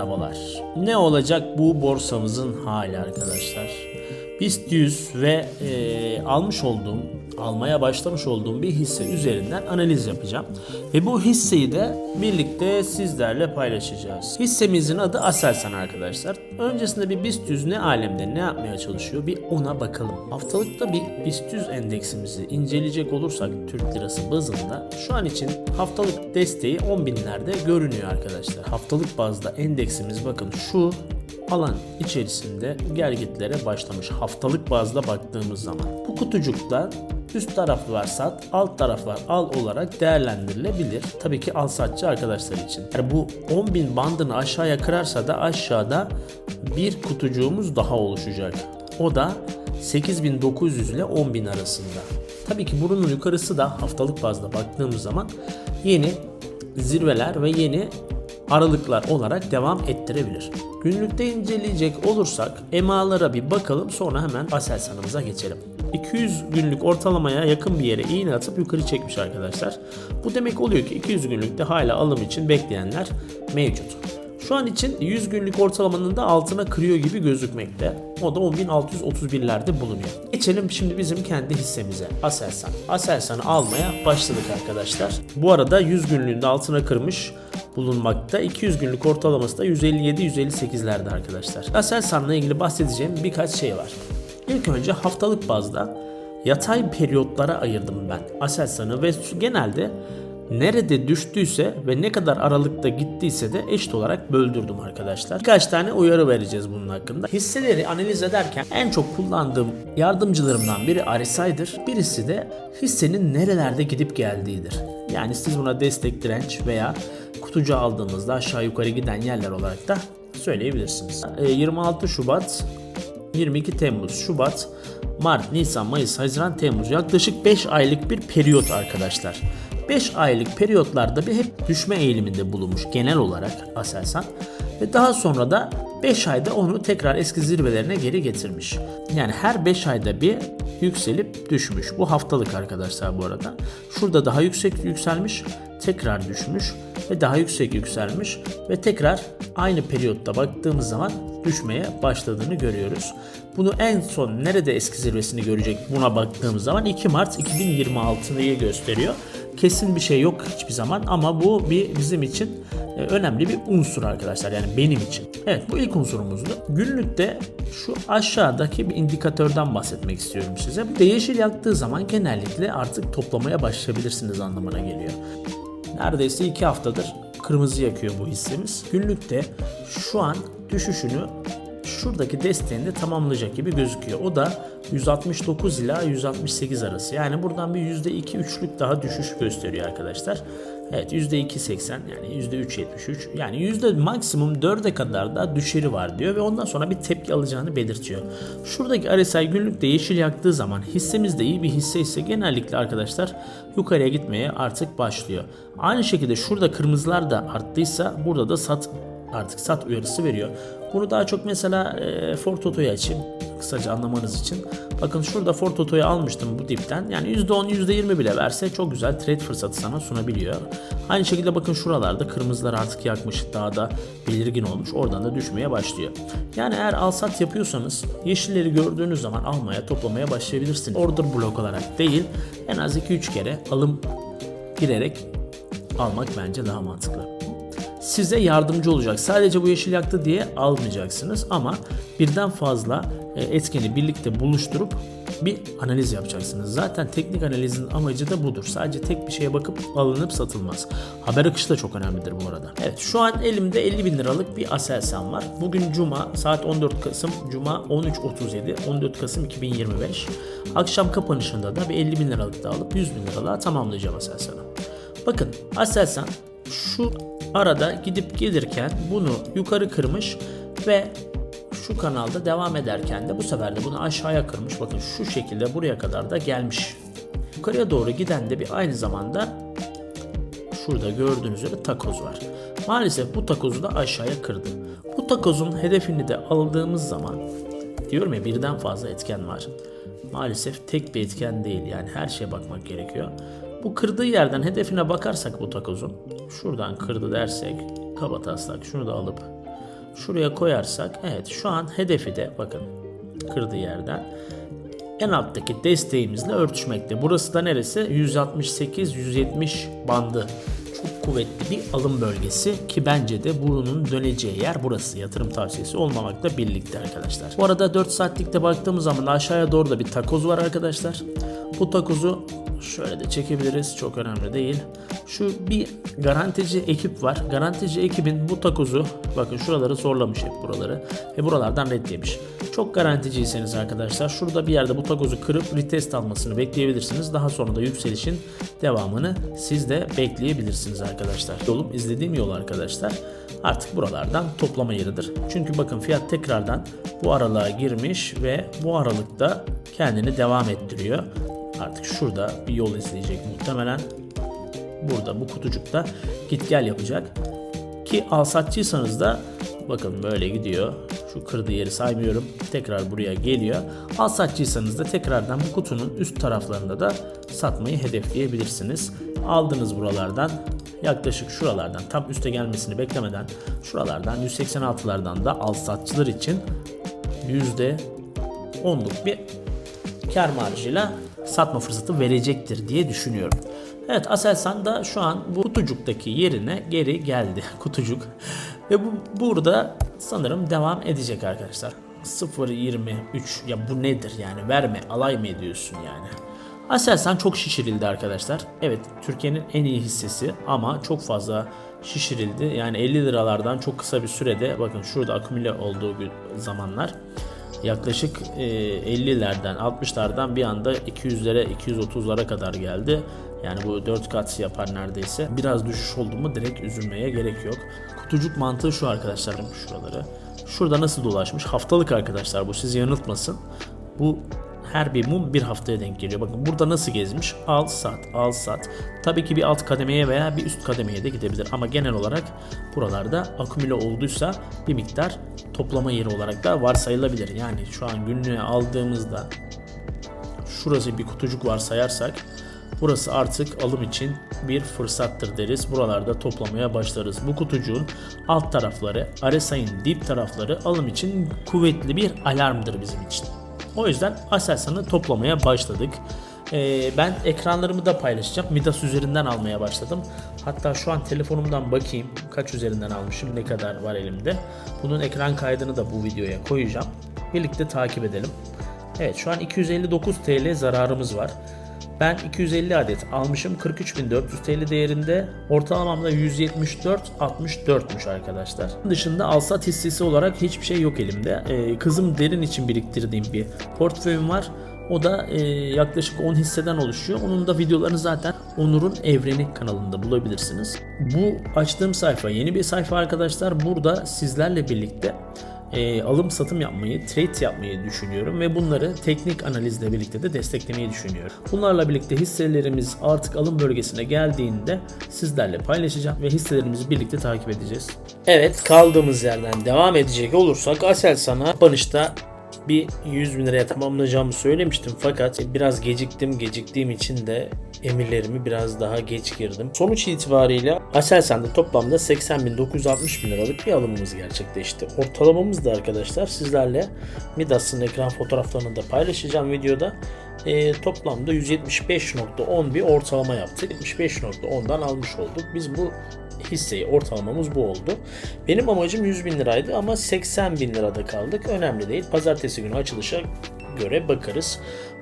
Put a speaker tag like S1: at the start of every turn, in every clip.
S1: merhabalar. Ne olacak bu borsamızın hali arkadaşlar? BIST 100 ve e, almış olduğum, almaya başlamış olduğum bir hisse üzerinden analiz yapacağım. Ve bu hisseyi de birlikte sizlerle paylaşacağız. Hissemizin adı Aselsan arkadaşlar. Öncesinde bir BIST 100 ne alemde ne yapmaya çalışıyor bir ona bakalım. Haftalıkta bir BIST 100 endeksimizi inceleyecek olursak Türk lirası bazında şu an için haftalık desteği 10 binlerde görünüyor arkadaşlar. Haftalık bazda endeksimiz bakın şu alan içerisinde gelgitlere başlamış haftalık bazda baktığımız zaman. Bu kutucukta üst taraflar sat, alt taraflar al olarak değerlendirilebilir. Tabii ki al satçı arkadaşlar için. Yani bu 10.000 bandını aşağıya kırarsa da aşağıda bir kutucuğumuz daha oluşacak. O da 8900 ile 10.000 arasında. Tabii ki bunun yukarısı da haftalık bazda baktığımız zaman yeni zirveler ve yeni aralıklar olarak devam ettirebilir. Günlükte inceleyecek olursak EMA'lara bir bakalım sonra hemen Aselsan'ımıza geçelim. 200 günlük ortalamaya yakın bir yere iğne atıp yukarı çekmiş arkadaşlar. Bu demek oluyor ki 200 günlükte hala alım için bekleyenler mevcut. Şu an için 100 günlük ortalamanın da altına kırıyor gibi gözükmekte. O da 10.631'lerde bulunuyor. Geçelim şimdi bizim kendi hissemize. Aselsan. Aselsan'ı almaya başladık arkadaşlar. Bu arada 100 günlüğünde altına kırmış bulunmakta. 200 günlük ortalaması da 157-158'lerde arkadaşlar. Aselsan'la ilgili bahsedeceğim birkaç şey var. İlk önce haftalık bazda yatay periyotlara ayırdım ben Aselsan'ı ve genelde nerede düştüyse ve ne kadar aralıkta gittiyse de eşit olarak böldürdüm arkadaşlar. Birkaç tane uyarı vereceğiz bunun hakkında. Hisseleri analiz ederken en çok kullandığım yardımcılarımdan biri RSI'dir. Birisi de hissenin nerelerde gidip geldiğidir. Yani siz buna destek direnç veya kutucu aldığınızda aşağı yukarı giden yerler olarak da söyleyebilirsiniz. E, 26 Şubat 22 Temmuz, Şubat, Mart, Nisan, Mayıs, Haziran, Temmuz yaklaşık 5 aylık bir periyot arkadaşlar. 5 aylık periyotlarda bir hep düşme eğiliminde bulunmuş genel olarak Aselsan ve daha sonra da 5 ayda onu tekrar eski zirvelerine geri getirmiş. Yani her 5 ayda bir yükselip düşmüş. Bu haftalık arkadaşlar bu arada. Şurada daha yüksek yükselmiş, tekrar düşmüş ve daha yüksek yükselmiş ve tekrar aynı periyotta baktığımız zaman düşmeye başladığını görüyoruz. Bunu en son nerede eski zirvesini görecek buna baktığımız zaman 2 Mart 2026'yı gösteriyor. Kesin bir şey yok hiçbir zaman ama bu bir bizim için e, önemli bir unsur arkadaşlar yani benim için. Evet bu ilk unsurumuzdu. Günlükte şu aşağıdaki bir indikatörden bahsetmek istiyorum size. Bu yeşil yaktığı zaman genellikle artık toplamaya başlayabilirsiniz anlamına geliyor. Neredeyse 2 haftadır kırmızı yakıyor bu hissemiz. Günlükte şu an düşüşünü şuradaki desteğini tamamlayacak gibi gözüküyor. O da 169 ila 168 arası. Yani buradan bir %2-3'lük daha düşüş gösteriyor arkadaşlar. Evet %2.80 yani %3.73 yani yüzde maksimum 4'e kadar da düşeri var diyor ve ondan sonra bir tepki alacağını belirtiyor. Şuradaki RSI günlükte yeşil yaktığı zaman hissemiz de iyi bir hisse ise genellikle arkadaşlar yukarıya gitmeye artık başlıyor. Aynı şekilde şurada kırmızılar da arttıysa burada da sat artık sat uyarısı veriyor. Bunu daha çok mesela e, Ford Toto'yu açayım kısaca anlamanız için. Bakın şurada Ford Toto'yu almıştım bu dipten. Yani %10 %20 bile verse çok güzel trade fırsatı sana sunabiliyor. Aynı şekilde bakın şuralarda kırmızılar artık yakmış daha da belirgin olmuş. Oradan da düşmeye başlıyor. Yani eğer al sat yapıyorsanız yeşilleri gördüğünüz zaman almaya toplamaya başlayabilirsiniz. Order blok olarak değil en az 2-3 kere alım girerek almak bence daha mantıklı size yardımcı olacak. Sadece bu yeşil yaktı diye almayacaksınız ama birden fazla e, etkeni birlikte buluşturup bir analiz yapacaksınız. Zaten teknik analizin amacı da budur. Sadece tek bir şeye bakıp alınıp satılmaz. Haber akışı da çok önemlidir bu arada. Evet şu an elimde 50 bin liralık bir Aselsan var. Bugün Cuma saat 14 Kasım Cuma 13.37 14 Kasım 2025. Akşam kapanışında da bir 50 bin liralık da alıp 100 bin liralığa tamamlayacağım Aselsan'ı. Bakın Aselsan şu arada gidip gelirken bunu yukarı kırmış ve şu kanalda devam ederken de bu sefer de bunu aşağıya kırmış. Bakın şu şekilde buraya kadar da gelmiş. Yukarıya doğru giden de bir aynı zamanda şurada gördüğünüz üzere takoz var. Maalesef bu takozu da aşağıya kırdı. Bu takozun hedefini de aldığımız zaman diyorum ya birden fazla etken var. Maalesef tek bir etken değil yani her şeye bakmak gerekiyor. Bu kırdığı yerden hedefine bakarsak bu takozun şuradan kırdı dersek kaba taslak şunu da alıp şuraya koyarsak evet şu an hedefi de bakın kırdığı yerden en alttaki desteğimizle örtüşmekte. Burası da neresi? 168-170 bandı. Çok kuvvetli bir alım bölgesi ki bence de bunun döneceği yer burası. Yatırım tavsiyesi olmamakla birlikte arkadaşlar. Bu arada 4 saatlikte baktığımız zaman aşağıya doğru da bir takoz var arkadaşlar. Bu takozu şöyle de çekebiliriz. Çok önemli değil. Şu bir garantici ekip var. Garantici ekibin bu takozu bakın şuraları zorlamış hep buraları. Ve buralardan red yemiş. Çok garanticiyseniz arkadaşlar şurada bir yerde bu takozu kırıp retest almasını bekleyebilirsiniz. Daha sonra da yükselişin devamını siz de bekleyebilirsiniz arkadaşlar. Yolum izlediğim yol arkadaşlar artık buralardan toplama yeridir. Çünkü bakın fiyat tekrardan bu aralığa girmiş ve bu aralıkta kendini devam ettiriyor. Artık şurada bir yol izleyecek muhtemelen. Burada bu kutucukta git gel yapacak. Ki alsatçıysanız da bakın böyle gidiyor. Şu kırdığı yeri saymıyorum. Tekrar buraya geliyor. Alsatçıysanız da tekrardan bu kutunun üst taraflarında da satmayı hedefleyebilirsiniz. Aldınız buralardan yaklaşık şuralardan tam üste gelmesini beklemeden şuralardan 186'lardan da alsatçılar için %10'luk bir kar marjıyla satma fırsatı verecektir diye düşünüyorum. Evet Aselsan da şu an bu kutucuktaki yerine geri geldi kutucuk. Ve bu burada sanırım devam edecek arkadaşlar. 0.23 ya bu nedir yani verme alay mı ediyorsun yani. Aselsan çok şişirildi arkadaşlar. Evet Türkiye'nin en iyi hissesi ama çok fazla şişirildi. Yani 50 liralardan çok kısa bir sürede bakın şurada akümüle olduğu zamanlar yaklaşık e, 50'lerden 60'lardan bir anda 200'lere 230'lara kadar geldi. Yani bu 4 kat yapar neredeyse. Biraz düşüş oldu mu direkt üzülmeye gerek yok. Kutucuk mantığı şu arkadaşlar şuraları. Şurada nasıl dolaşmış? Haftalık arkadaşlar bu sizi yanıltmasın. Bu her bir mum bir haftaya denk geliyor. Bakın burada nasıl gezmiş? Al sat, al sat. Tabii ki bir alt kademeye veya bir üst kademeye de gidebilir. Ama genel olarak buralarda akümüle olduysa bir miktar toplama yeri olarak da varsayılabilir. Yani şu an günlüğe aldığımızda şurası bir kutucuk varsayarsak Burası artık alım için bir fırsattır deriz. Buralarda toplamaya başlarız. Bu kutucuğun alt tarafları, RSI'nin dip tarafları alım için kuvvetli bir alarmdır bizim için. O yüzden Aselsan'ı toplamaya başladık. Ee, ben ekranlarımı da paylaşacağım. Midas üzerinden almaya başladım. Hatta şu an telefonumdan bakayım kaç üzerinden almışım, ne kadar var elimde. Bunun ekran kaydını da bu videoya koyacağım. Birlikte takip edelim. Evet şu an 259 TL zararımız var. Ben 250 adet almışım 43.400 TL değerinde. Ortalamamda 174.64'müş arkadaşlar. Bunun dışında alsat hissesi olarak hiçbir şey yok elimde. Ee, kızım derin için biriktirdiğim bir portföyüm var. O da e, yaklaşık 10 hisseden oluşuyor. Onun da videolarını zaten Onur'un Evreni kanalında bulabilirsiniz. Bu açtığım sayfa yeni bir sayfa arkadaşlar. Burada sizlerle birlikte e, alım satım yapmayı, trade yapmayı düşünüyorum ve bunları teknik analizle birlikte de desteklemeyi düşünüyorum. Bunlarla birlikte hisselerimiz artık alım bölgesine geldiğinde sizlerle paylaşacağım ve hisselerimizi birlikte takip edeceğiz. Evet kaldığımız yerden devam edecek olursak Aselsan'a kapanışta bir 100 bin liraya tamamlayacağımı söylemiştim fakat biraz geciktim. Geciktiğim için de emirlerimi biraz daha geç girdim. Sonuç itibariyle Aselsan'da toplamda 80.960 bin liralık bir alımımız gerçekleşti. Ortalamamız da arkadaşlar sizlerle Midas'ın ekran fotoğraflarını da paylaşacağım videoda. E, toplamda 175.10 bir ortalama yaptık. 75.10'dan almış olduk. Biz bu hisseyi ortalamamız bu oldu. Benim amacım 100 bin liraydı ama 80 bin lirada kaldık. Önemli değil. Pazartesi günü açılışa göre bakarız.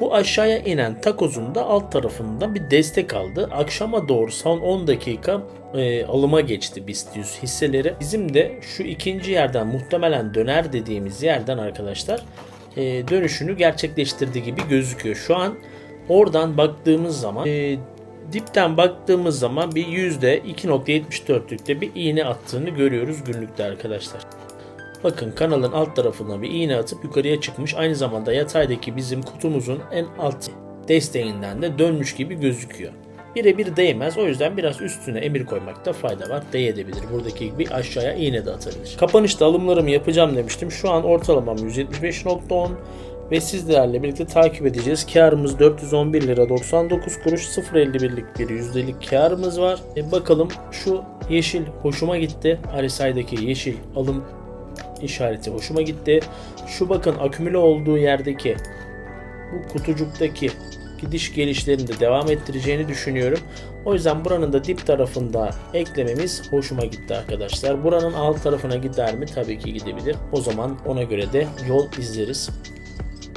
S1: Bu aşağıya inen takozun da alt tarafında bir destek aldı. Akşama doğru son 10 dakika e, alıma geçti BIST 100 hisseleri. Bizim de şu ikinci yerden muhtemelen döner dediğimiz yerden arkadaşlar e, dönüşünü gerçekleştirdiği gibi gözüküyor. Şu an oradan baktığımız zaman e, dipten baktığımız zaman bir yüzde 2.74'lükte bir iğne attığını görüyoruz günlükte arkadaşlar. Bakın kanalın alt tarafına bir iğne atıp yukarıya çıkmış. Aynı zamanda yataydaki bizim kutumuzun en alt desteğinden de dönmüş gibi gözüküyor. Birebir değmez. O yüzden biraz üstüne emir koymakta fayda var. Değebilir. Buradaki gibi aşağıya iğne de atabilir. Kapanışta alımlarımı yapacağım demiştim. Şu an ortalamam 175.10 ve sizlerle birlikte takip edeceğiz. Karımız 411 lira 99 kuruş 0.51'lik bir yüzdelik karımız var. E bakalım şu yeşil hoşuma gitti. RSI'daki yeşil alım işareti hoşuma gitti. Şu bakın akümüle olduğu yerdeki bu kutucuktaki gidiş gelişlerini de devam ettireceğini düşünüyorum. O yüzden buranın da dip tarafında eklememiz hoşuma gitti arkadaşlar. Buranın alt tarafına gider mi? Tabii ki gidebilir. O zaman ona göre de yol izleriz.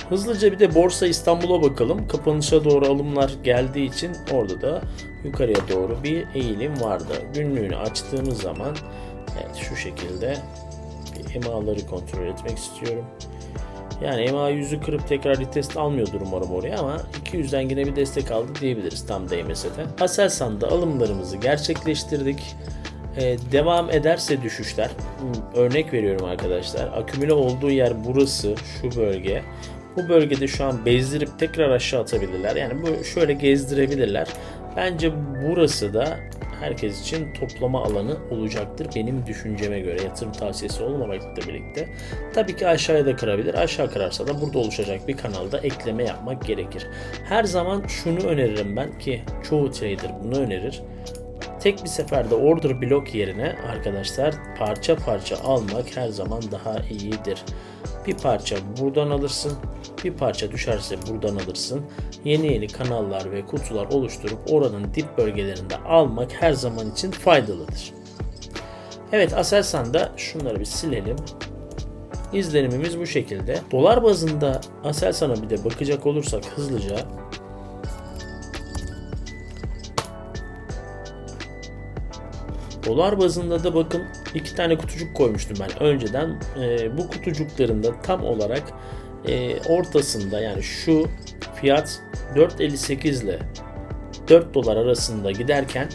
S1: Hızlıca bir de Borsa İstanbul'a bakalım. Kapanışa doğru alımlar geldiği için orada da yukarıya doğru bir eğilim vardı. Günlüğünü açtığımız zaman evet şu şekilde EMA'ları kontrol etmek istiyorum. Yani EMA yüzü kırıp tekrar retest almıyordur umarım oraya ama 200'den yine bir destek aldı diyebiliriz tam değmese de. Aselsan'da alımlarımızı gerçekleştirdik. Ee, devam ederse düşüşler, örnek veriyorum arkadaşlar. Akümüle olduğu yer burası, şu bölge. Bu bölgede şu an bezdirip tekrar aşağı atabilirler. Yani bu şöyle gezdirebilirler. Bence burası da herkes için toplama alanı olacaktır benim düşünceme göre yatırım tavsiyesi olmamakla birlikte. Tabii ki aşağıya da kırabilir. Aşağı kırarsa da burada oluşacak bir kanalda ekleme yapmak gerekir. Her zaman şunu öneririm ben ki çoğu trader bunu önerir. Tek bir seferde order blok yerine arkadaşlar parça parça almak her zaman daha iyidir. Bir parça buradan alırsın, bir parça düşerse buradan alırsın. Yeni yeni kanallar ve kutular oluşturup oranın dip bölgelerinde almak her zaman için faydalıdır. Evet Aselsan'da şunları bir silelim. İzlenimimiz bu şekilde. Dolar bazında Aselsan'a bir de bakacak olursak hızlıca Dolar bazında da bakın iki tane kutucuk koymuştum ben önceden. Ee, bu kutucukların da tam olarak e, ortasında yani şu fiyat 4.58 ile 4 dolar arasında giderken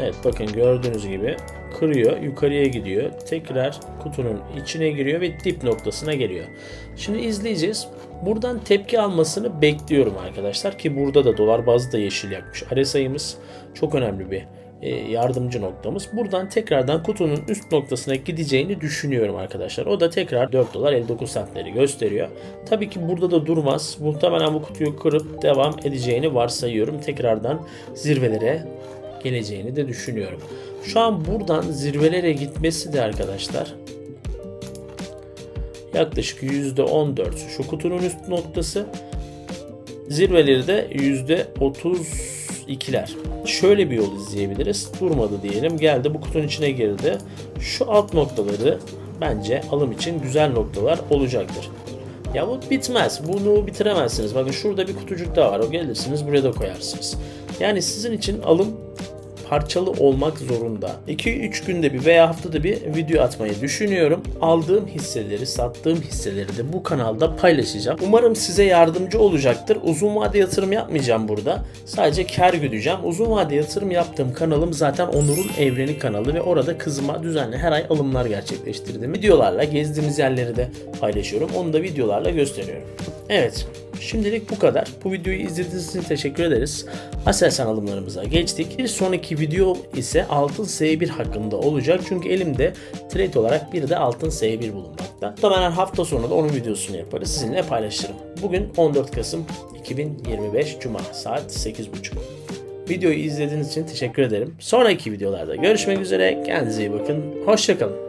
S1: Evet bakın gördüğünüz gibi kırıyor, yukarıya gidiyor. Tekrar kutunun içine giriyor ve dip noktasına geliyor. Şimdi izleyeceğiz. Buradan tepki almasını bekliyorum arkadaşlar ki burada da dolar bazı da yeşil yakmış. RSI'miz çok önemli bir e, yardımcı noktamız. Buradan tekrardan kutunun üst noktasına gideceğini düşünüyorum arkadaşlar. O da tekrar 4 dolar 59 centleri gösteriyor. Tabii ki burada da durmaz. Muhtemelen bu kutuyu kırıp devam edeceğini varsayıyorum. Tekrardan zirvelere geleceğini de düşünüyorum. Şu an buradan zirvelere gitmesi de arkadaşlar yaklaşık %14 şu kutunun üst noktası zirveleri de %32'ler. Şöyle bir yol izleyebiliriz. Durmadı diyelim. Geldi bu kutunun içine girdi. Şu alt noktaları bence alım için güzel noktalar olacaktır. Ya bu bitmez. Bunu bitiremezsiniz. Bakın şurada bir kutucuk daha var. O gelirsiniz buraya da koyarsınız. Yani sizin için alım parçalı olmak zorunda. 2-3 günde bir veya haftada bir video atmayı düşünüyorum. Aldığım hisseleri, sattığım hisseleri de bu kanalda paylaşacağım. Umarım size yardımcı olacaktır. Uzun vade yatırım yapmayacağım burada. Sadece kar güdeceğim. Uzun vade yatırım yaptığım kanalım zaten Onur'un Evreni kanalı ve orada kızıma düzenli her ay alımlar gerçekleştirdim. Videolarla gezdiğimiz yerleri de paylaşıyorum. Onu da videolarla gösteriyorum. Evet. Şimdilik bu kadar. Bu videoyu izlediğiniz için teşekkür ederiz. Aselsan alımlarımıza geçtik. Bir sonraki video ise altın S1 hakkında olacak. Çünkü elimde trade olarak bir de altın S1 bulunmakta. Muhtemelen hafta sonu da onun videosunu yaparız. Sizinle paylaşırım. Bugün 14 Kasım 2025 Cuma saat 8.30. Videoyu izlediğiniz için teşekkür ederim. Sonraki videolarda görüşmek üzere. Kendinize iyi bakın. Hoşçakalın.